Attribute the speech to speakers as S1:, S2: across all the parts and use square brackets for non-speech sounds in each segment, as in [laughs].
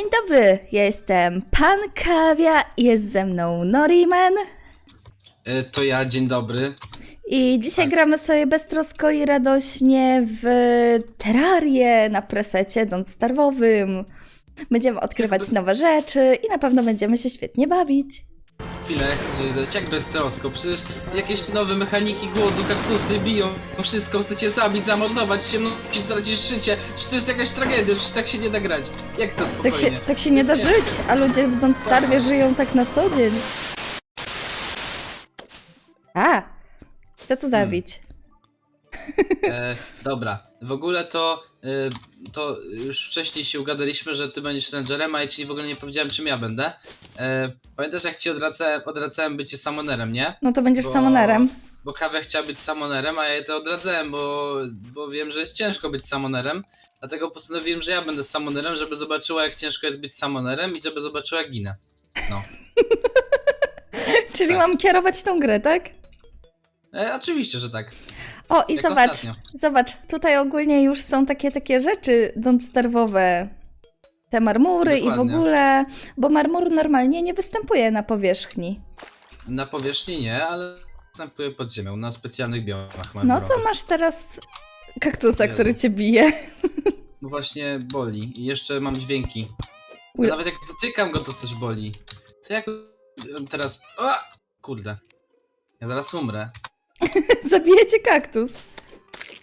S1: Dzień dobry, ja jestem Pan Kawia, jest ze mną Noriman
S2: E, To ja, dzień dobry.
S1: i dzisiaj
S2: Tak.
S1: gramy sobie beztrosko i radośnie w Terrarię na presecie Starwowym. Będziemy odkrywać nowe rzeczy i na pewno będziemy się świetnie bawić.
S2: Chwilę, chcę coś dodać. Jak bez trosko? Przecież jakieś nowe mechaniki głodu, kaktusy biją, wszystko chcecie zabić, zamordować, w ciemności tracisz życie. Czy to jest jakaś tragedia? Przecież tak się nie da grać. Jak to spokojnie?
S1: Tak się, tak się nie da żyć, a ludzie w Don't Starwie żyją tak na co dzień. A, chcę to zabić. [laughs]
S2: E, dobra, w ogóle to, e, to już wcześniej się ugadaliśmy, że ty będziesz rangerem, a ja ci w ogóle nie powiedziałem czym ja będę. E, pamiętasz jak ci odradzałem, odradzałem bycie samonerem, nie?
S1: No to będziesz
S2: Bo-
S1: samonerem.
S2: Bo Kawia chciała być samonerem, a ja jej to odradzałem, bo, bo wiem, że jest ciężko być samonerem. Dlatego postanowiłem, że ja będę samonerem, żeby zobaczyła jak ciężko jest być samonerem i żeby zobaczyła jak ginę. No. [laughs]
S1: Czyli
S2: tak.
S1: mam kierować tą grę, tak?
S2: E, oczywiście, że tak.
S1: O, i
S2: Jak
S1: zobacz,
S2: ostatnio.
S1: zobacz, tutaj ogólnie już są takie takie rzeczy starwowe. Te marmury i w ogóle, bo marmur normalnie nie występuje na powierzchni.
S2: Na powierzchni nie, ale występuje pod ziemią, na specjalnych biomach
S1: No to
S2: marmurowych.
S1: masz teraz kaktusa,
S2: Jezu.
S1: który cię bije.
S2: No właśnie boli i jeszcze mam dźwięki. Nawet jak dotykam go, to też boli. To jak teraz... O! Kurde. Ja zaraz umrę. [laughs]
S1: Zabije cię kaktus.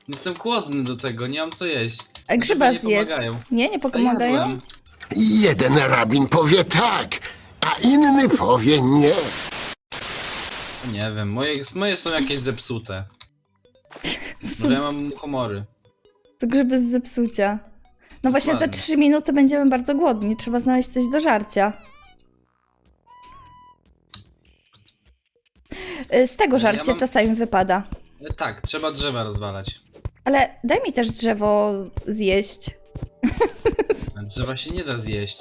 S2: Jestem głodny do tego, nie mam co jeść.
S1: A grzyba
S2: nie
S1: zjedz.
S2: pomagają.
S1: Nie, nie pomagają?
S2: jadłem.
S3: Jeden rabin powie tak, a inny powie nie.
S2: Nie wiem, moje, moje są jakieś zepsute. [laughs] Może ja mam humory.
S1: To grzyby z zepsucia. No właśnie za
S2: Dokładnie.
S1: 3 minuty będziemy bardzo głodni. Trzeba znaleźć coś do żarcia. Z tego
S2: Ja
S1: żarcie
S2: mam-
S1: czasami wypada.
S2: E, Tak, trzeba drzewa rozwalać.
S1: Ale daj mi też drzewo zjeść.
S2: A Drzewa się nie da zjeść.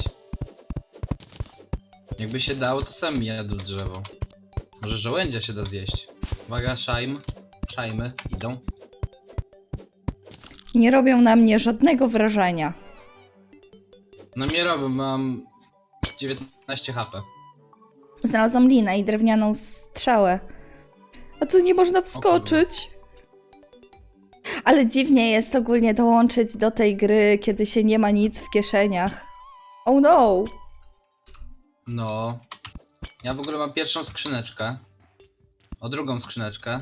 S2: Jakby się dało, to sam jadł drzewo. Może żołędzia się da zjeść. Uwaga, szajm. Szajmy idą.
S1: Nie robią na mnie żadnego wrażenia.
S2: No mnie robią, mam 19 HP.
S1: Znalazłam linę i drewnianą strzałę. A tu nie można wskoczyć. Ale dziwnie jest ogólnie dołączyć do tej gry, kiedy się nie ma nic w kieszeniach. Oh no!
S2: No. Ja w ogóle mam pierwszą skrzyneczkę. O drugą skrzyneczkę.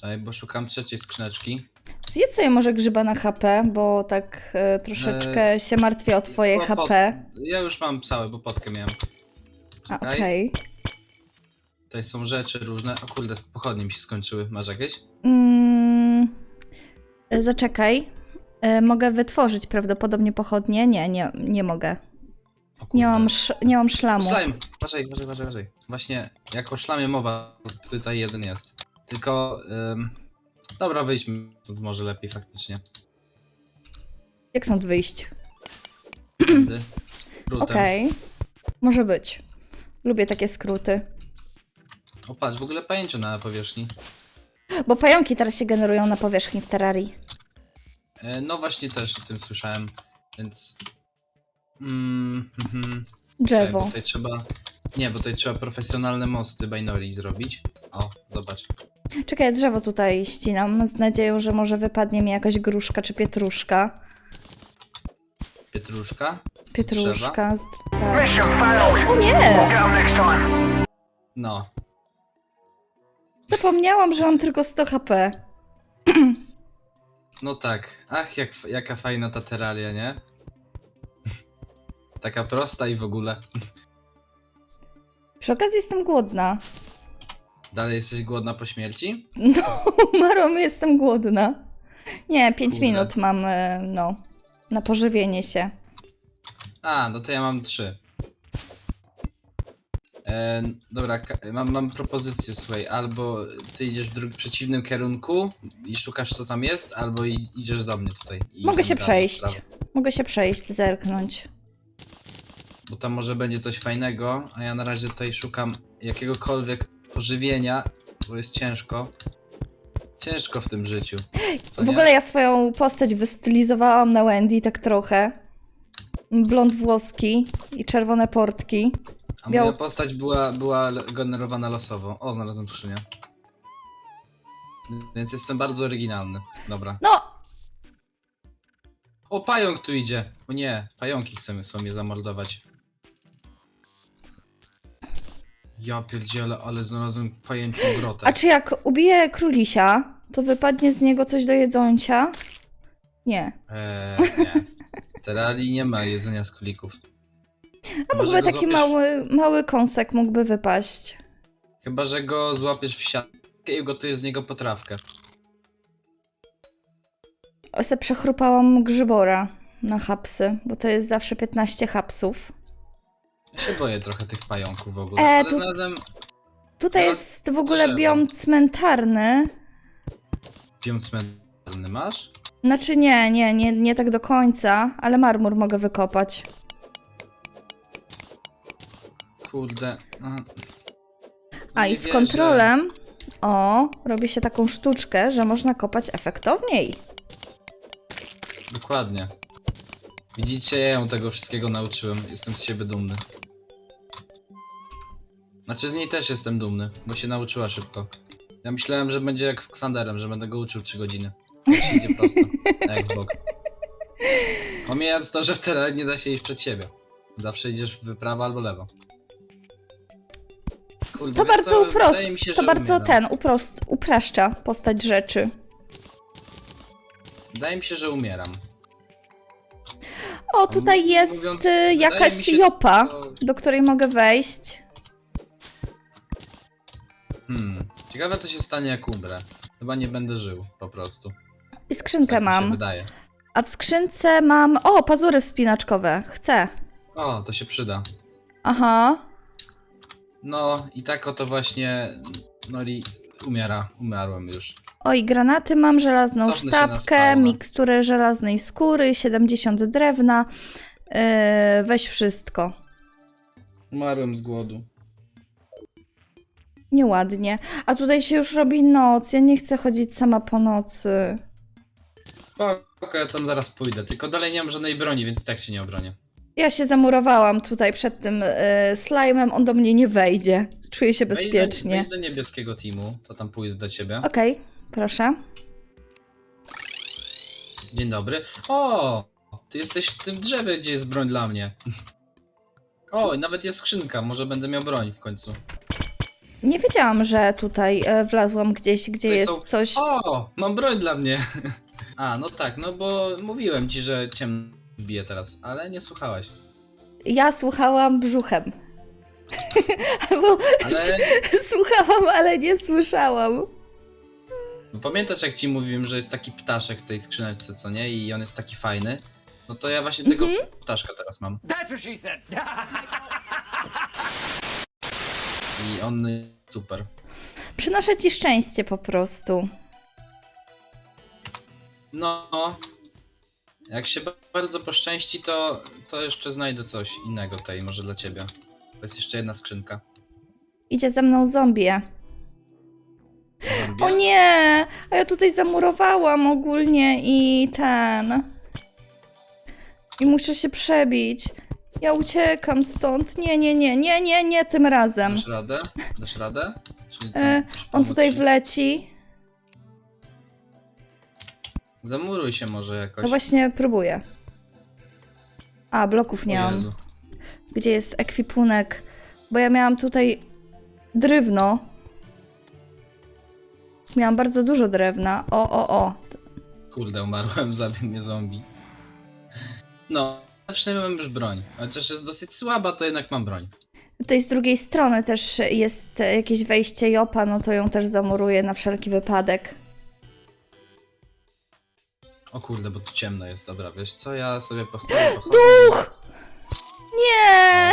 S2: Czekaj, bo szukam trzeciej skrzyneczki.
S1: Zjedz sobie może grzyba na HP, bo tak e, troszeczkę się martwię o twoje
S2: Bo-
S1: HP.
S2: Ja już mam całe, bo potkę miałem.
S1: A,
S2: czekaj.
S1: okej.
S2: Tutaj są rzeczy różne. O kurde, pochodnie mi się skończyły. Masz jakieś?
S1: Mm, e, zaczekaj. E, mogę wytworzyć prawdopodobnie pochodnie? Nie, nie, nie mogę.
S2: O kurde.
S1: Nie mam, sz, nie mam szlamu.
S2: Slime! Uważaj, uważaj, uważaj, uważaj. Właśnie, jako szlamie mowa, to tutaj jeden jest. Tylko, ym... dobra, wyjdźmy może lepiej faktycznie.
S1: Jak stąd wyjść?
S2: Tędy.
S1: Okej. Może być. Lubię takie skróty.
S2: O patrz, w ogóle pajęcie na powierzchni.
S1: Bo pająki teraz się generują na powierzchni w terrarii.
S2: E, no właśnie też o tym słyszałem, więc... Mm, mhm. Czekaj, bo
S1: Drzewo.
S2: tutaj trzeba... Nie, bo tutaj trzeba profesjonalne mosty binary zrobić. O, zobacz.
S1: Czekaj, ja drzewo tutaj ścinam z nadzieją, że może wypadnie mi jakaś gruszka czy pietruszka.
S2: Pietruszka.
S1: Pietruszka. z- Tak. O nie!
S4: Next time.
S2: No,
S1: Zapomniałam, że mam tylko 100 HP.
S2: no tak. Ach, jak, jaka fajna ta terraria, nie? Taka prosta i w ogóle.
S1: Przy okazji jestem głodna.
S2: Dalej jesteś głodna po śmierci?
S1: No, [laughs] Marom, jestem głodna. Nie, 5
S2: Kurde.
S1: minut mam, e, no, na pożywienie się.
S2: A, no to ja mam trzy. E, dobra, ka- mam, mam propozycję, słuchaj, albo ty idziesz w drugim przeciwnym kierunku i szukasz co tam jest, albo i, idziesz do mnie tutaj. i
S1: Mogę się
S2: dalej,
S1: przejść.
S2: prawo.
S1: Mogę się przejść, zerknąć.
S2: Bo tam może będzie coś fajnego, a ja na razie tutaj szukam jakiegokolwiek pożywienia, bo jest ciężko. Ciężko w tym życiu. Co
S1: W
S2: nie?
S1: ogóle ja swoją postać wystylizowałam na Wendy tak trochę. Blond włoski i czerwone portki.
S2: A moja postać była, była le- generowana losowo. O, znalazłem skrzynię. Więc jestem bardzo oryginalny. Dobra.
S1: No,
S2: O, pająk tu idzie. O nie, pająki chcemy chcą mnie zamordować. Ja pierdzielę, ale znalazłem pajęczą grotę.
S1: a czy jak ubiję królisia, to wypadnie z niego coś do jedzoncia? Nie.
S2: Eee, nie. W Terrarii nie ma jedzenia z królików.
S1: A
S2: Chyba, że
S1: mógłby
S2: go
S1: taki
S2: złapiesz-
S1: mały, mały kąsek mógłby wypaść.
S2: Chyba, że go złapiesz w siatkę i ugotujesz z niego potrawkę.
S1: Ja Se przechrupałam grzybora na hapsy, bo to jest zawsze 15 hapsów.
S2: Ja się boję trochę tych pająków w ogóle.
S1: E,
S2: ale
S1: tu-
S2: znalazłem
S1: Tutaj
S2: Teraz
S1: jest w ogóle
S2: drzewo.
S1: biom cmentarny.
S2: biom cmentarny. Masz?
S1: Znaczy nie, nie, nie, nie tak do końca, ale marmur mogę wykopać.
S2: Kurde. A,
S1: i z
S2: wierzę.
S1: kontrolem, o, robi się taką sztuczkę, że można kopać efektowniej.
S2: Dokładnie. Widzicie, ja ją tego wszystkiego nauczyłem. Jestem z siebie dumny. Znaczy z niej też jestem dumny, bo się nauczyła szybko. Ja myślałem, że będzie jak z Xanderem, że będę go uczył 3 godziny. Idzie prosto. [laughs] Jak bok. Pomijając to, że w terenie nie da się iść przed siebie. Zawsze idziesz w prawo albo lewo. Kurde,
S1: To
S2: wiesz
S1: bardzo
S2: co?
S1: uprost,
S2: Wydaje mi się,
S1: to
S2: że
S1: bardzo ten, uprost, upraszcza postać rzeczy.
S2: Wydaje mi się, że umieram.
S1: O, tutaj jest
S2: mówiąc,
S1: y,
S2: wydaje
S1: jakaś
S2: mi się,
S1: jopa,
S2: to-
S1: do której mogę wejść.
S2: Hmm. Ciekawe co się stanie jak umrę. Chyba nie będę żył, po prostu.
S1: I skrzynkę
S2: Tak mi się
S1: mam.
S2: wydaje.
S1: A w skrzynce mam, o, pazury wspinaczkowe, chcę.
S2: O, to się przyda.
S1: Aha.
S2: No i tak oto właśnie Nori umiera. Umarłem już.
S1: Oj, granaty mam, żelazną
S2: Cofnę się na
S1: sztabkę,
S2: spawna.
S1: miksturę żelaznej skóry, 70 drewna. Yy, weź wszystko.
S2: Umarłem z głodu.
S1: Nieładnie. A tutaj się już robi noc. Ja nie chcę chodzić sama po nocy.
S2: Spoko, ja tam zaraz pójdę. Tylko dalej nie mam żadnej broni, więc i tak się nie obronię.
S1: Ja się zamurowałam tutaj przed tym yy, slajmem. On do mnie nie wejdzie. Czuję się
S2: Wejdź do,
S1: bezpiecznie.
S2: wejdź do niebieskiego teamu, to tam pójdę do ciebie.
S1: Okej, proszę.
S2: Dzień dobry. O! Ty jesteś w tym drzewie, gdzie jest broń dla mnie. O, i nawet jest skrzynka, może będę miał broń w końcu.
S1: Nie wiedziałam, że tutaj e, wlazłam gdzieś, gdzie
S2: Tutaj
S1: jest
S2: są-
S1: coś.
S2: O, mam broń dla mnie. [laughs] A, no tak, no bo mówiłem ci, że ciemno bije teraz, ale nie słuchałaś.
S1: Ja słuchałam brzuchem. [laughs] Albo
S2: Ale
S1: słuchałam, ale nie słyszałam.
S2: no pamiętasz jak ci mówiłem, że jest taki ptaszek w tej skrzyneczce, co nie? I on jest taki fajny. No to ja właśnie tego
S1: Mhm.
S2: ptaszka teraz mam.
S4: That's what she said.
S2: I on super.
S1: Przynoszę ci szczęście po prostu.
S2: No, jak się bardzo poszczęści, to, to jeszcze znajdę coś innego tutaj, może dla ciebie. To jest jeszcze jedna skrzynka.
S1: Idzie ze mną zombie.
S2: Zombie.
S1: O nie! A ja tutaj zamurowałam ogólnie i ten. I muszę się przebić. Ja uciekam stąd. Nie, nie, nie, nie, nie, nie tym razem.
S2: Dasz radę? Dasz radę? Czy
S1: E,
S2: czy
S1: On tutaj
S2: ci?
S1: wleci.
S2: Zamuruj się może jakoś.
S1: No właśnie próbuję. A, bloków nie mam.
S2: Jezu.
S1: Gdzie jest ekwipunek? Bo ja miałam tutaj drewno. Miałam bardzo dużo drewna. O, o, o.
S2: Kurde, umarłem, zabił mnie zombie. No, przynajmniej mam już broń. Chociaż jest dosyć słaba, to jednak mam broń.
S1: Tutaj z drugiej strony też jest e, jakieś wejście Jopa, no to ją też zamuruję na wszelki wypadek.
S2: O kurde, bo tu ciemno jest. Dobra, wiesz co, ja sobie powstaję [gasps] pochodzę.
S1: Duch! Nie!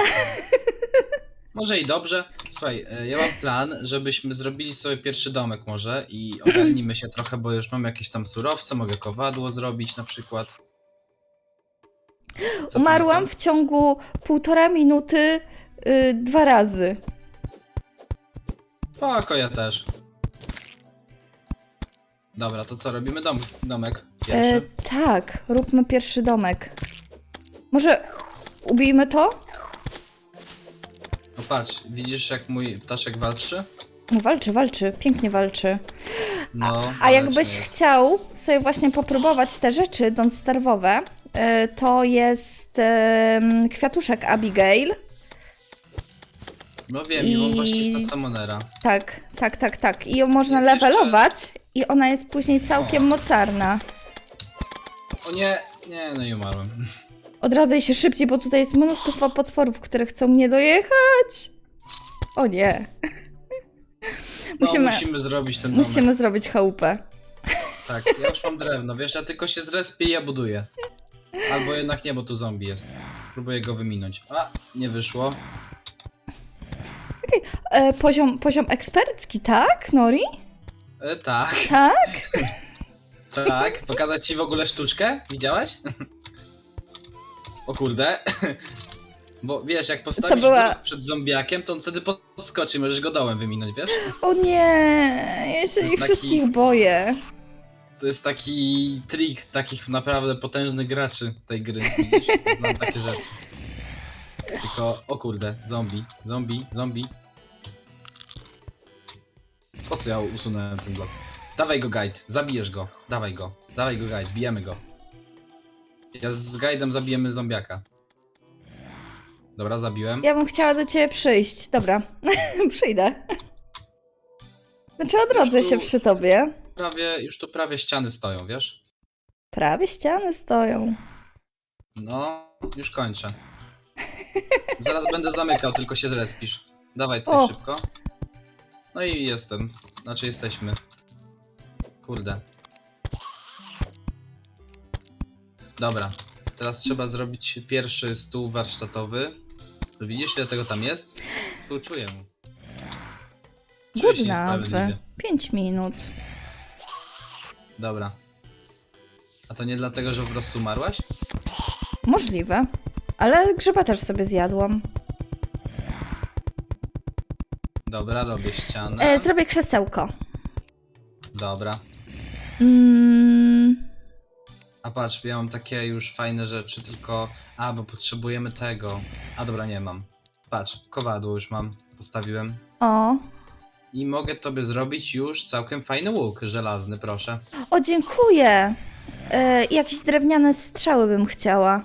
S1: [laughs]
S2: Może i dobrze. Słuchaj, e, ja mam plan, żebyśmy zrobili sobie pierwszy domek może i ogarnijmy się trochę, bo już mam jakieś tam surowce, mogę kowadło zrobić na przykład. Co ty na
S1: Umarłam
S2: to?
S1: w ciągu półtora minuty y, dwa razy.
S2: Spoko, ja też. Dobra, to co, robimy dom, domek
S1: E,
S2: pierwszy?
S1: tak, róbmy pierwszy domek. Może ubijmy to?
S2: No patrz, widzisz jak mój ptaszek walczy?
S1: No walczy, walczy, pięknie walczy.
S2: No.
S1: A jakbyś chciał sobie właśnie popróbować te rzeczy donstarwowe, e, to jest em, kwiatuszek Abigail.
S2: No wiem, i on właśnie jest na Summonera.
S1: Tak, tak, tak, tak. I ją można
S2: Jest jeszcze-
S1: levelować i ona jest później całkiem mocarna.
S2: O nie, nie, no i umarłem.
S1: Odradzaj się szybciej, bo tutaj jest mnóstwo potworów, które chcą mnie dojechać. O nie.
S2: No,
S1: Musimy,
S2: musimy zrobić ten domek.
S1: musimy zrobić chałupę.
S2: Tak, ja już mam drewno, wiesz, ja tylko się zrespię i ja buduję. Albo jednak nie, bo tu zombie jest. Próbuję go wyminąć. A, nie wyszło.
S1: E, poziom, poziom ekspercki, tak, Nori?
S2: E, tak,
S1: Tak? [laughs]
S2: tak. Pokazać ci w ogóle sztuczkę? Widziałeś? O kurde. Bo wiesz, jak postawisz
S1: była-
S2: przed zombiakiem, to on wtedy podskoczy możesz go dołem wyminąć, wiesz?
S1: O nie, ja się ich
S2: taki-
S1: wszystkich boję.
S2: To jest taki trik takich naprawdę potężnych graczy tej gry. Widzisz? Znam takie rzeczy. Tylko, o kurde, zombie, zombie, zombie. Po co ja usunąłem ten blok? Dawaj go guide, zabijesz go. Dawaj go, dawaj go guide, bijemy go. Ja z guidem zabijemy zombiaka. Dobra, zabiłem.
S1: Ja bym chciała do ciebie przyjść. Dobra, [laughs] przyjdę. Znaczy odrodzę się przy tobie.
S2: Prawie, już tu prawie ściany stoją, wiesz?
S1: Prawie ściany stoją.
S2: No, już kończę. [laughs] Zaraz będę zamykał, tylko się zrespisz. Dawaj ty
S1: O.
S2: szybko. No i jestem. Znaczy jesteśmy. Kurde. Dobra. Teraz trzeba zrobić pierwszy stół warsztatowy. Widzisz ile tego tam jest? Tu czuję. Czuję się
S1: Głodna
S2: niesprawiedliwie.
S1: Pięć minut.
S2: Dobra. A to nie dlatego, że po prostu umarłaś?
S1: Możliwe. Ale grzyba też sobie zjadłam.
S2: Dobra, robię ścianę.
S1: E, zrobię krzesełko.
S2: Dobra.
S1: Mm,
S2: A patrz, ja mam takie już fajne rzeczy, tylko. A, bo potrzebujemy tego. A dobra, nie mam. Patrz, kowadło już mam, postawiłem.
S1: o.
S2: I mogę tobie zrobić już całkiem fajny łuk żelazny, proszę.
S1: O, dziękuję. E, jakieś drewniane strzały bym chciała.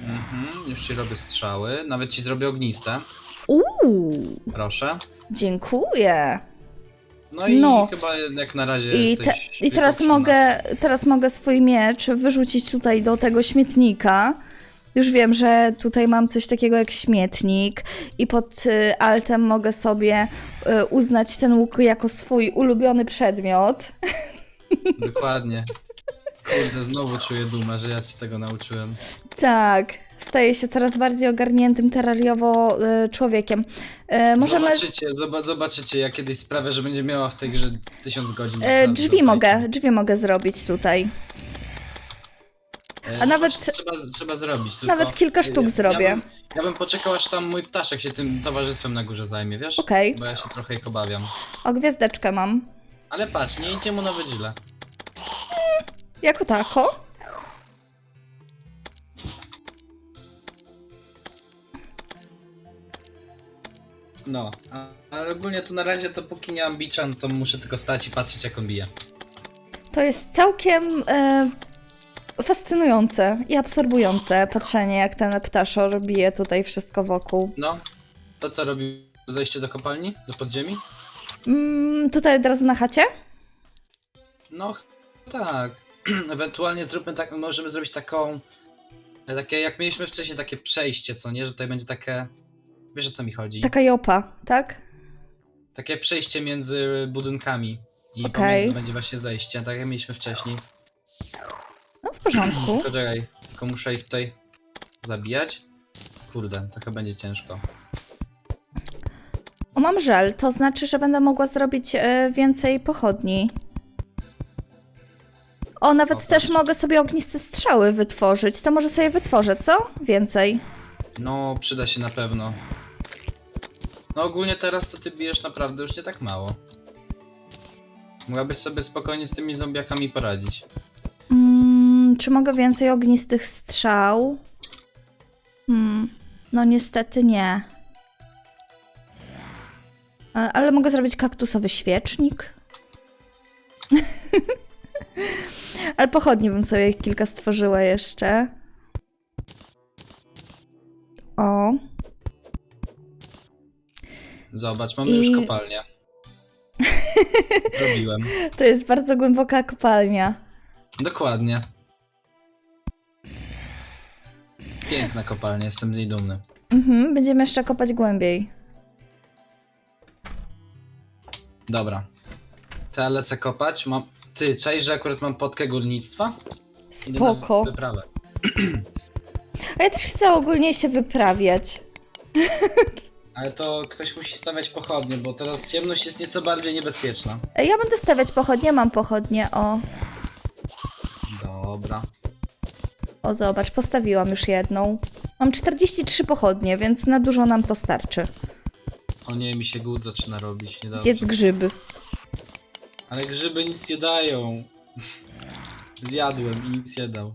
S2: Mhm, już ci robię strzały. Nawet ci zrobię ogniste,
S1: Uuu,
S2: proszę.
S1: dziękuję.
S2: No i
S1: No.
S2: chyba jak na razie.
S1: I, te,
S2: jesteś
S1: I teraz mogę, teraz mogę swój miecz wyrzucić tutaj do tego śmietnika. Już wiem, że tutaj mam coś takiego jak śmietnik i pod y, altem mogę sobie y, uznać ten łuk jako swój ulubiony przedmiot.
S2: Dokładnie. Kurde, znowu czuję dumę, że ja ci tego nauczyłem.
S1: Tak, staję się coraz bardziej ogarniętym terrariowo y, człowiekiem. Y, możemy...
S2: Zobaczycie, zoba- zobaczycie, ja kiedyś sprawię, że będzie miała w tej grze 1000 godzin.
S1: E,
S2: naprawdę,
S1: drzwi mogę, drzwi mogę zrobić tutaj.
S2: E,
S1: A nawet-
S2: Trzeba, trzeba zrobić. Tylko,
S1: nawet kilka sztuk
S2: ja,
S1: zrobię.
S2: Ja bym, ja bym poczekał, aż tam mój ptaszek się tym towarzystwem na górze zajmie, wiesz?
S1: Okej.
S2: Bo ja się trochę ich obawiam.
S1: O, gwiazdeczkę mam.
S2: Ale patrz, nie idzie mu nawet źle.
S1: Jako tako.
S2: No, a, ale ogólnie to na razie to póki nie mam bicza, no to muszę tylko stać i patrzeć jak on bije.
S1: To jest całkiem e, fascynujące i absorbujące patrzenie, jak ten ptaszor bije tutaj wszystko wokół.
S2: No, to co robi zejście do kopalni? Do podziemi?
S1: Mm, tutaj od razu na chacie?
S2: No, tak. [clears throat] Ewentualnie zróbmy tak, możemy zrobić taką, e, takie jak mieliśmy wcześniej, takie przejście, co nie? Że tutaj będzie takie, wiesz o co mi chodzi?
S1: Taka jopa, tak?
S2: Takie przejście między budynkami i
S1: Okej.
S2: pomiędzy będzie właśnie zejście, tak jak mieliśmy wcześniej.
S1: No w porządku.
S2: Tylko czekaj, tylko muszę ich tutaj zabijać. Kurde, trochę będzie ciężko.
S1: O, mam żel, to znaczy, że będę mogła zrobić e, więcej pochodni. O, nawet
S2: O,
S1: też mogę sobie ogniste strzały wytworzyć. To może sobie wytworzę, co? Więcej.
S2: No, przyda się na pewno. No ogólnie teraz to ty bijesz naprawdę już nie tak mało. Mogłabyś sobie spokojnie z tymi zombiakami poradzić.
S1: Mm, czy mogę więcej ognistych strzał? Hmm, no niestety nie. Ale mogę zrobić kaktusowy świecznik. [laughs] Ale pochodni bym sobie kilka stworzyła jeszcze. O.
S2: Zobacz, mamy
S1: I-
S2: już kopalnię. Robiłem. [laughs]
S1: To jest bardzo głęboka kopalnia.
S2: Dokładnie. Piękna kopalnia, jestem z niej dumny.
S1: Mhm, będziemy jeszcze kopać głębiej.
S2: Dobra. To ja lecę kopać. Mam... Ty, czaisz, że akurat mam podkę górnictwa?
S1: Spoko.
S2: wyprawę.
S1: A ja też chcę ogólnie się wyprawiać. [clears throat]
S2: Ale to ktoś musi stawiać pochodnie, bo teraz ciemność jest nieco bardziej niebezpieczna.
S1: E, Ja będę stawiać pochodnie, mam pochodnie, o.
S2: Dobra.
S1: O, zobacz, postawiłam już jedną. Mam 43 pochodnie, więc na dużo nam to starczy.
S2: O nie, mi się głód zaczyna robić. Niedobrze.
S1: Zjedz grzyby.
S2: Ale grzyby nic nie dają. Zjadłem i nic nie dał.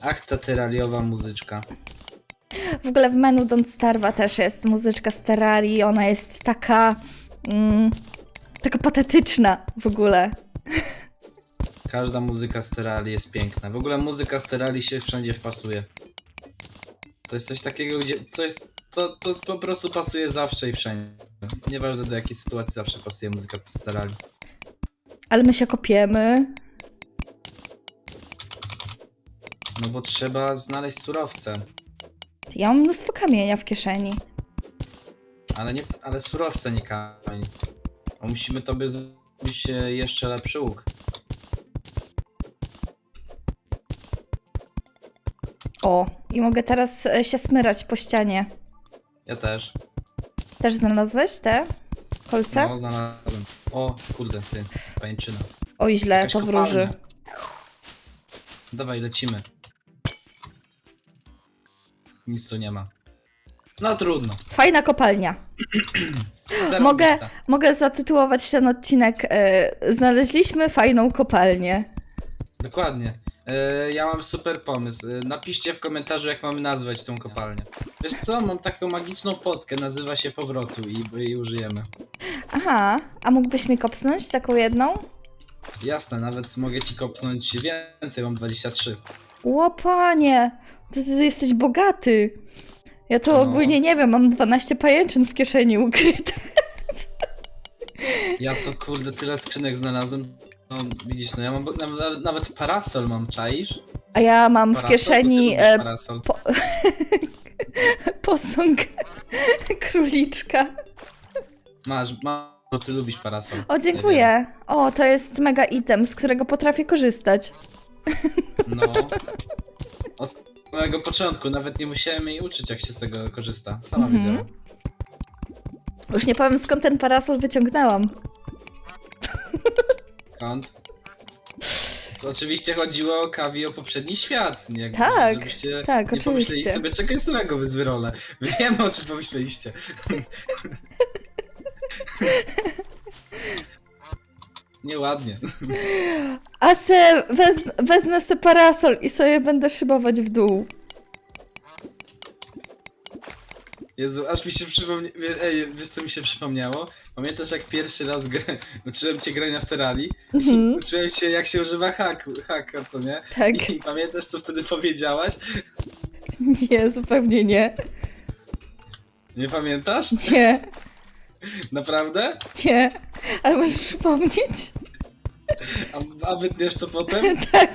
S2: Ach, ta terrariowa muzyczka.
S1: W ogóle w menu Don't Starva też jest muzyczka z Terrarii. Ona jest taka... Mm, taka patetyczna w ogóle.
S2: Każda muzyka z Terrarii jest piękna. W ogóle muzyka z Terrarii się wszędzie wpasuje. To jest coś takiego, gdzie co jest, to, to po prostu pasuje zawsze i wszędzie. Nieważne do jakiej sytuacji zawsze pasuje muzyka z Terrarii.
S1: Ale my się kopiemy.
S2: No bo trzeba znaleźć surowce.
S1: Ja mam mnóstwo kamienia w kieszeni.
S2: Ale nie, ale surowce, nie kamień. A musimy tobie zrobić e, jeszcze lepszy łuk.
S1: O, i mogę teraz e, się smyrać po ścianie.
S2: Ja też.
S1: Też znalazłeś te kolce?
S2: No, znalazłem. O, kurde, ty, pajęczyna.
S1: Oj, źle,
S2: Jakaś
S1: to wróży.
S2: kopalnia. Dawaj, lecimy. Nic tu nie ma. No trudno.
S1: Fajna kopalnia. Mogę, mogę zatytułować ten odcinek e, Znaleźliśmy fajną kopalnię.
S2: Dokładnie. E, ja mam super pomysł. E, napiszcie w komentarzu, jak mamy nazwać tą kopalnię. Wiesz co, mam taką magiczną potkę, nazywa się Powrotu i, i użyjemy.
S1: Aha, a mógłbyś mi kopsnąć taką jedną?
S2: Jasne, nawet mogę ci kopnąć więcej, mam 23.
S1: Łopanie, ty, ty jesteś bogaty. Ja to
S2: No.
S1: ogólnie nie wiem, mam 12 pajęczyn w kieszeni ukryte.
S2: Ja to kurde tyle skrzynek znalazłem. No widzisz, no ja mam nawet, nawet parasol mam, czaisz?
S1: A ja mam w
S2: Parasol? Bo ty
S1: kieszeni
S2: lubisz
S1: e,
S2: parasol. [laughs]
S1: posąg [laughs] króliczka.
S2: Masz, masz, bo ty lubisz parasol.
S1: O, dziękuję. O, to jest mega item, z którego potrafię korzystać.
S2: No. [laughs] Od samego początku, nawet nie musiałem jej uczyć, jak się z tego korzysta. Sama
S1: Mhm.
S2: wiedziała.
S1: Już nie powiem skąd ten parasol wyciągnęłam.
S2: Skąd? To Oczywiście chodziło o kawi o poprzedni świat. Nie,
S1: Tak,
S2: żebyście
S1: tak,
S2: nie pomyśleli
S1: oczywiście.
S2: sobie czegoś złego wy z wyrole. Wiemy o czym pomyśleliście. [laughs] Nieładnie.
S1: A se wez, wezmę se parasol i sobie będę szybować w dół.
S2: Jezu, aż mi się przypomnie... wie- Ej, wiesz co mi się przypomniało? Pamiętasz jak pierwszy raz grę... [laughs] uczyłem cię grania w Terrarii?
S1: Mhm. [laughs]
S2: Uczyłem się jak się używa haku, haka, co nie?
S1: Tak.
S2: I pamiętasz co wtedy powiedziałaś? [laughs]
S1: Nie, zupełnie nie.
S2: Nie pamiętasz?
S1: Nie,
S2: Naprawdę?
S1: nie. Ale możesz przypomnieć?
S2: A, a wytniesz to potem? [laughs]
S1: Tak.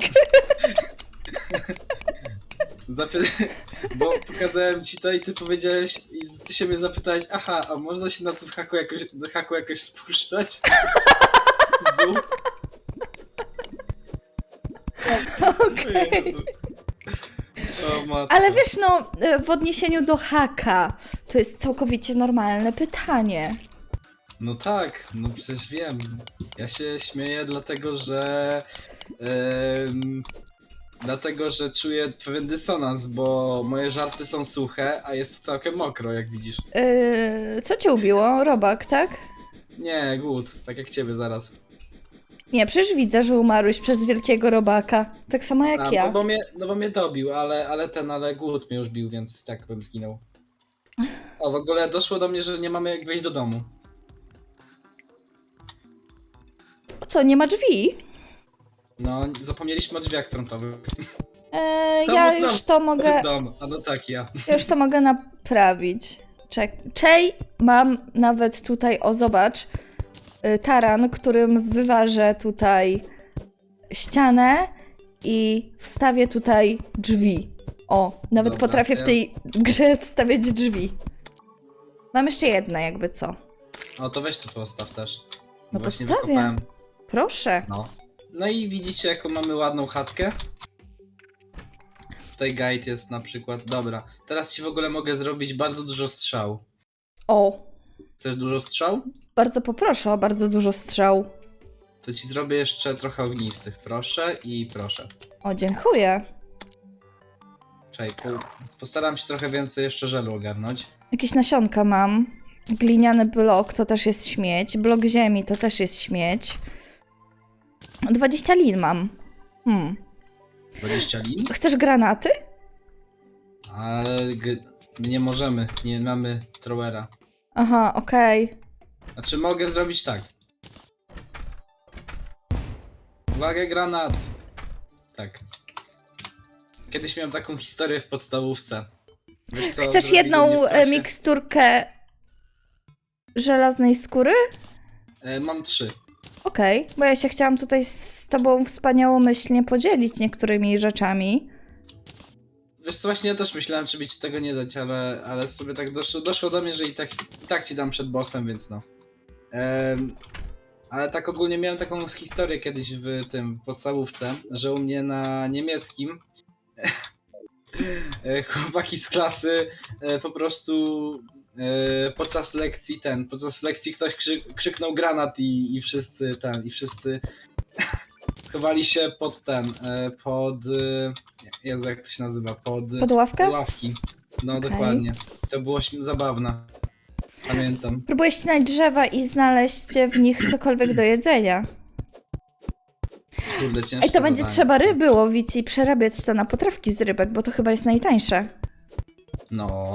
S2: Zapy... Bo pokazałem ci to i ty powiedziałeś, i ty się mnie zapytałeś, aha, a można się na tym haku jakoś, na haku jakoś spuszczać? W dół?
S1: Okej.
S2: Jezu. O matko.
S1: Ale wiesz, no, w odniesieniu do haka, to jest całkowicie normalne pytanie.
S2: No tak, no przecież wiem. Ja się śmieję dlatego, że em, dlatego że czuję pewien dysonans, bo moje żarty są suche, a jest całkiem mokro, jak widzisz.
S1: Yy, co cię ubiło? Robak, tak?
S2: Nie, głód, tak jak ciebie zaraz.
S1: Nie, przecież widzę, że umarłeś przez wielkiego robaka. Tak samo jak
S2: A,
S1: ja.
S2: no, bo mnie, no bo mnie dobił, ale, ale ten, ale głód mnie już bił, więc tak bym zginął. O, w ogóle doszło do mnie, że nie mamy jak wejść do domu.
S1: Co, nie ma drzwi?
S2: No, zapomnieliśmy o drzwiach frontowych. [laughs] No,
S1: ja
S2: no,
S1: już to mogę. [laughs]
S2: Dom, a no tak, ja.
S1: Ja już to mogę naprawić. Czek. Czej, mam nawet tutaj, o zobacz, y, taran, którym wyważę tutaj ścianę i wstawię tutaj drzwi. O, nawet
S2: Dobra,
S1: potrafię w
S2: ja-
S1: tej grze wstawiać drzwi. Mam jeszcze jedne, jakby co.
S2: O, to weź to postaw też.
S1: No
S2: Właśnie wykopałem.
S1: Proszę.
S2: No. No i widzicie, jaką mamy ładną chatkę? Tutaj guide jest na przykład. Dobra, teraz ci w ogóle mogę zrobić bardzo dużo strzał.
S1: O,
S2: Chcesz dużo strzał?
S1: bardzo poproszę o bardzo dużo strzał.
S2: To ci zrobię jeszcze trochę ognistych. Proszę i proszę.
S1: O, dziękuję.
S2: Czekaj, po, postaram się trochę więcej jeszcze żelu ogarnąć.
S1: Jakieś nasionka mam. Gliniany blok to też jest śmieć. Blok ziemi to też jest śmieć. 20 lin mam. Hmm.
S2: 20 lin?
S1: Chcesz granaty?
S2: Ale g- nie możemy, nie mamy throwera.
S1: Aha, okej.
S2: Znaczy mogę zrobić tak. Uwaga, granat! Tak. Kiedyś miałem taką historię w podstawówce. Wiesz co,
S1: Chcesz
S2: zrobili do mnie
S1: jedną
S2: w
S1: e,
S2: klasie?
S1: miksturkę żelaznej skóry?
S2: E, mam trzy.
S1: Okej, bo ja się chciałam tutaj z tobą wspaniałomyślnie podzielić niektórymi rzeczami.
S2: Wiesz co, właśnie ja też myślałem, czy by ci tego nie dać, ale, ale sobie tak doszło, doszło do mnie, że i tak, i tak ci dam przed bossem, więc no. Em, ale tak ogólnie miałem taką historię kiedyś w tym podstawówce, że u mnie na niemieckim [laughs] chłopaki z klasy e, po prostu podczas lekcji ten, podczas lekcji ktoś krzy, krzyknął granat i, i wszyscy ten, i wszyscy [laughs] schowali się pod ten, e, pod, e, Jezu, jak to się nazywa, pod,
S1: Pod ławkę?
S2: ławki. No
S1: Okej.
S2: dokładnie. To było zabawne. Pamiętam.
S1: Próbuję ścinać drzewa i znaleźć w nich cokolwiek do jedzenia.
S2: Kurde, ciężko
S1: Ej, to będzie
S2: zadanie.
S1: trzeba ryby łowić i przerabiać to na potrawki z rybek, bo to chyba jest najtańsze.
S2: No.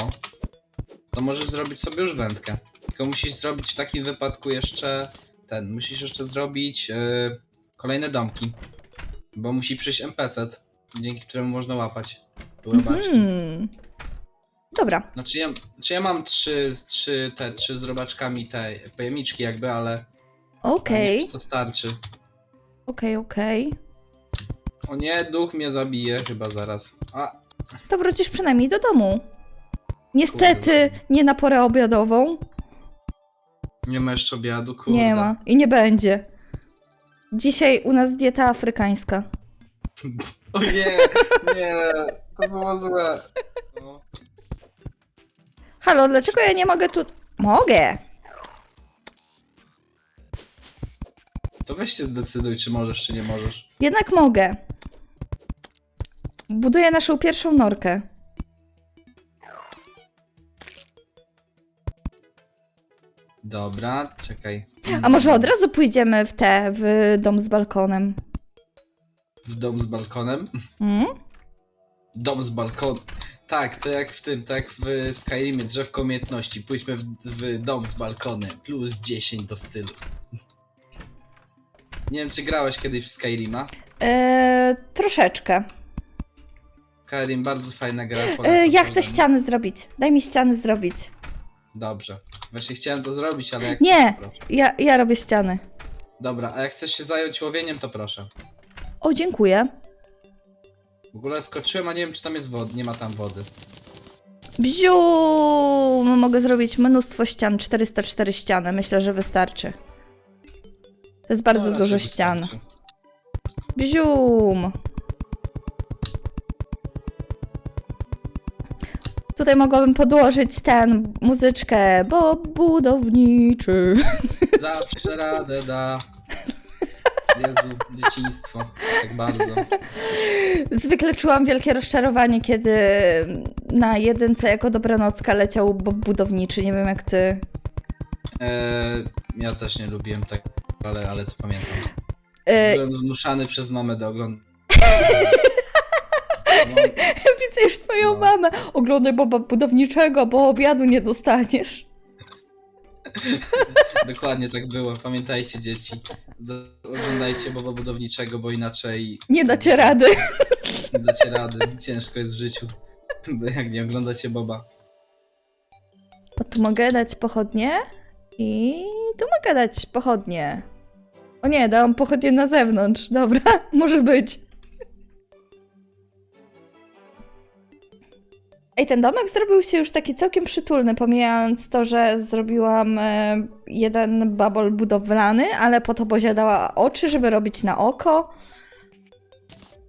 S2: To możesz zrobić sobie już wędkę. Tylko musisz zrobić w takim wypadku jeszcze ten, musisz jeszcze zrobić e, kolejne domki. Bo musi przyjść NPC, dzięki któremu można łapać.
S1: Hmm. Dobra,
S2: Znaczy ja, czy ja mam trzy, trzy, te, trzy z robaczkami te pojemniczki jakby, ale
S1: okej,
S2: czy to starczy.
S1: okej, okej.
S2: O nie, duch mnie zabije chyba zaraz. A,
S1: To wrócisz przynajmniej do domu. Niestety, nie na porę obiadową.
S2: nie ma jeszcze obiadu, kurde.
S1: Nie ma i nie będzie. Dzisiaj u nas dieta afrykańska. [laughs]
S2: O nie, nie, to było złe. No.
S1: Halo, dlaczego ja nie mogę tu... Mogę!
S2: To weź się zdecyduj, czy możesz, czy nie możesz.
S1: Jednak mogę. Buduję naszą pierwszą norkę.
S2: Dobra, czekaj.
S1: A może od razu pójdziemy w te, w dom z balkonem?
S2: W dom z balkonem?
S1: Mm?
S2: Dom z balkonem. Tak, to jak w tym, tak w Skyrimie, drzewko umiejętności. Pójdźmy w, w dom z balkonem. Plus 10 do stylu. Nie wiem, czy grałeś kiedyś w Skyrima.
S1: Eee, troszeczkę.
S2: Skyrim, bardzo fajna gra.
S1: Eee, ja chcę ściany zrobić. Daj mi ściany zrobić.
S2: Dobrze. Właśnie chciałem to zrobić, ale jak
S1: Nie.
S2: chcesz, proszę.
S1: Ja, ja robię ściany.
S2: Dobra, a jak chcesz się zająć łowieniem, to proszę.
S1: O, dziękuję.
S2: W ogóle skoczyłem, a nie wiem, czy tam jest wody. Nie ma tam wody.
S1: Bziu! Mogę zrobić mnóstwo ścian. 404 ściany. Myślę, że wystarczy. To jest bardzo
S2: No,
S1: dużo ścian.
S2: wystarczy.
S1: Bzium! Tutaj mogłabym podłożyć ten muzyczkę, bo budowniczy.
S2: Zawsze radę da. Jezu, dzieciństwo. Tak bardzo.
S1: Zwykle czułam wielkie rozczarowanie, kiedy na jedynce jako dobranocka leciał Bob Budowniczy. Nie wiem jak ty.
S2: E, ja też nie lubiłem tak, ale, ale to pamiętam.
S1: E,
S2: Byłem zmuszany przez mamę do oglądania. [laughs] [laughs]
S1: Widzę już twoją
S2: No.
S1: mamę. Oglądaj Boba Budowniczego, bo obiadu nie dostaniesz. [laughs]
S2: dokładnie tak było. Pamiętajcie dzieci. Oglądajcie Boba Budowniczego, bo inaczej
S1: Nie dacie rady.
S2: nie dacie rady. Ciężko jest w życiu. Jak nie oglądacie Boba.
S1: O, tu mogę dać pochodnie i tu mogę dać pochodnie. O nie, dałam pochodnie na zewnątrz. Dobra, [laughs] może być. Ej, ten domek zrobił się już taki całkiem przytulny, pomijając to, że zrobiłam e, jeden babol budowlany, ale po to dała oczy, żeby robić na oko,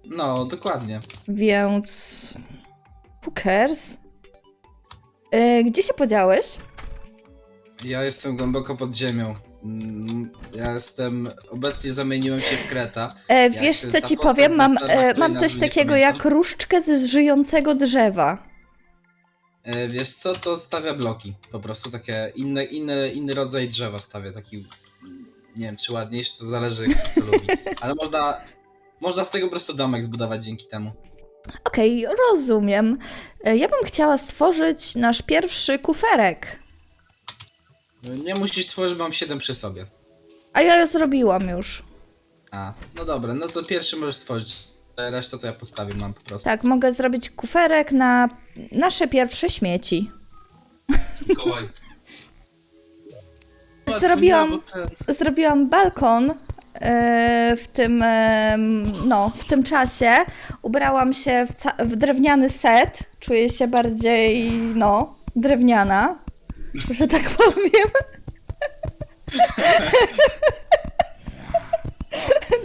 S2: No, dokładnie.
S1: więc... Who cares? E, gdzie się podziałeś?
S2: Ja jestem głęboko pod ziemią. Mm, Ja jestem. Obecnie zamieniłem się w kreta.
S1: E, wiesz, co ci powiem? Mam, e, mam coś takiego
S2: pamiętam.
S1: jak różdżkę z żyjącego drzewa.
S2: E, Wiesz co, to stawia bloki. Po prostu takie inne, inny, inny rodzaj drzewa stawia. Taki. Nie wiem, czy ładniejszy, to zależy co lubi. Ale można. Można z tego po prostu domek zbudować dzięki temu.
S1: Okej, rozumiem. E, Ja bym chciała stworzyć nasz pierwszy kuferek.
S2: Nie musisz tworzyć, mam 7 przy sobie.
S1: A ja ją zrobiłam już.
S2: A, no dobra, no to pierwszy możesz stworzyć. Resztę to ja postawię, mam po prostu.
S1: Tak, mogę zrobić kuferek na nasze pierwsze śmieci.
S2: Mikołaj. [laughs]
S1: Zrobiłam- Zrobiłam balkon e, w tym, e, no, w tym czasie. Ubrałam się w, w drewniany set. Czuję się bardziej, no, drewniana, że tak powiem. [laughs]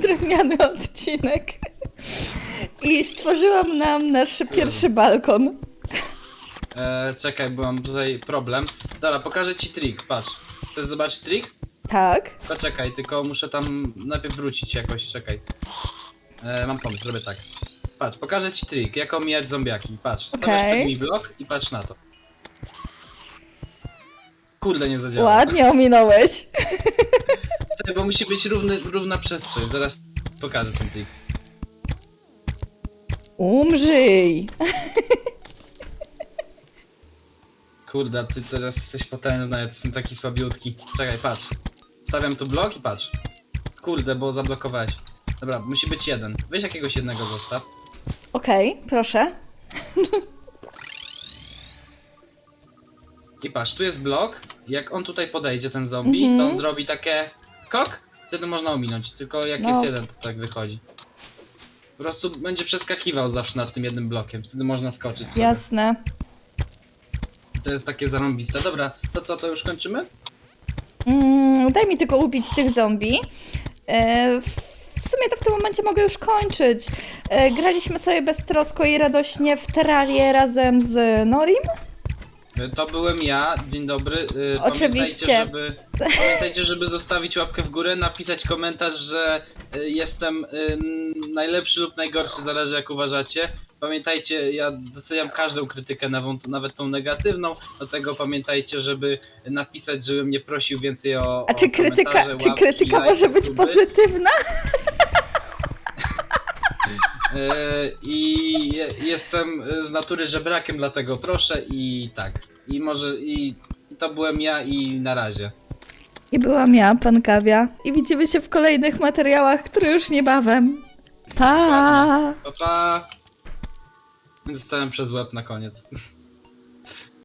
S1: Drewniany odcinek. I stworzyłam nam nasz pierwszy balkon.
S2: E, czekaj, bo mam tutaj problem. Dobra, pokażę ci trik, patrz. Chcesz zobaczyć trik?
S1: Tak.
S2: Poczekaj, tylko muszę tam najpierw wrócić jakoś, czekaj. E, mam pomysł, zrobię tak. Patrz, pokażę ci trik, jak omijać zombiaki. Patrz, stawiasz
S1: Okej.
S2: przed mi blok i patrz na to. Kurde, nie zadziała.
S1: Ładnie ominąłeś. [laughs]
S2: Bo musi być równy, równa przestrzeń, zaraz pokażę ten trik.
S1: Umrzyj.
S2: Kurde, a ty teraz jesteś potężna, ja jestem taki słabiutki. Czekaj, patrz. Stawiam tu blok i patrz. Kurde, bo zablokowałeś. Dobra, musi być jeden. Weź jakiegoś jednego zostaw.
S1: Okej, proszę.
S2: I patrz, tu jest blok. Jak on tutaj podejdzie, ten zombie, to on zrobi takie skok. Wtedy można ominąć. Tylko jak
S1: No.
S2: jest jeden, to tak wychodzi. Po prostu będzie przeskakiwał zawsze nad tym jednym blokiem. Wtedy można skoczyć sobie.
S1: Jasne.
S2: To jest takie zarąbiste. Dobra, to co, to już kończymy?
S1: Mm, daj mi tylko ubić tych zombie. E, w, w sumie to w tym momencie mogę już kończyć. E, graliśmy sobie beztrosko i radośnie w Terrarię razem z Norim.
S2: To byłem ja, dzień dobry. Yy,
S1: Oczywiście.
S2: Pamiętajcie żeby, pamiętajcie, żeby zostawić łapkę w górę, napisać komentarz, że y, jestem y, najlepszy lub najgorszy, zależy jak uważacie. Pamiętajcie, ja doceniam każdą krytykę, nawet, nawet tą negatywną. Do tego pamiętajcie, żeby napisać, żebym nie prosił więcej o.
S1: A
S2: o
S1: czy krytyka,
S2: komentarze,
S1: czy
S2: łapki,
S1: krytyka
S2: lajki,
S1: może być
S2: suby.
S1: pozytywna? [laughs]
S2: I je- jestem z natury żebrakiem, dlatego proszę i tak. I może i, i to byłem ja i na razie.
S1: I byłam ja, pan Kawia. I widzimy się w kolejnych materiałach, które już niebawem. Pa!
S2: Pa, pa. Zostałem przez łeb na koniec.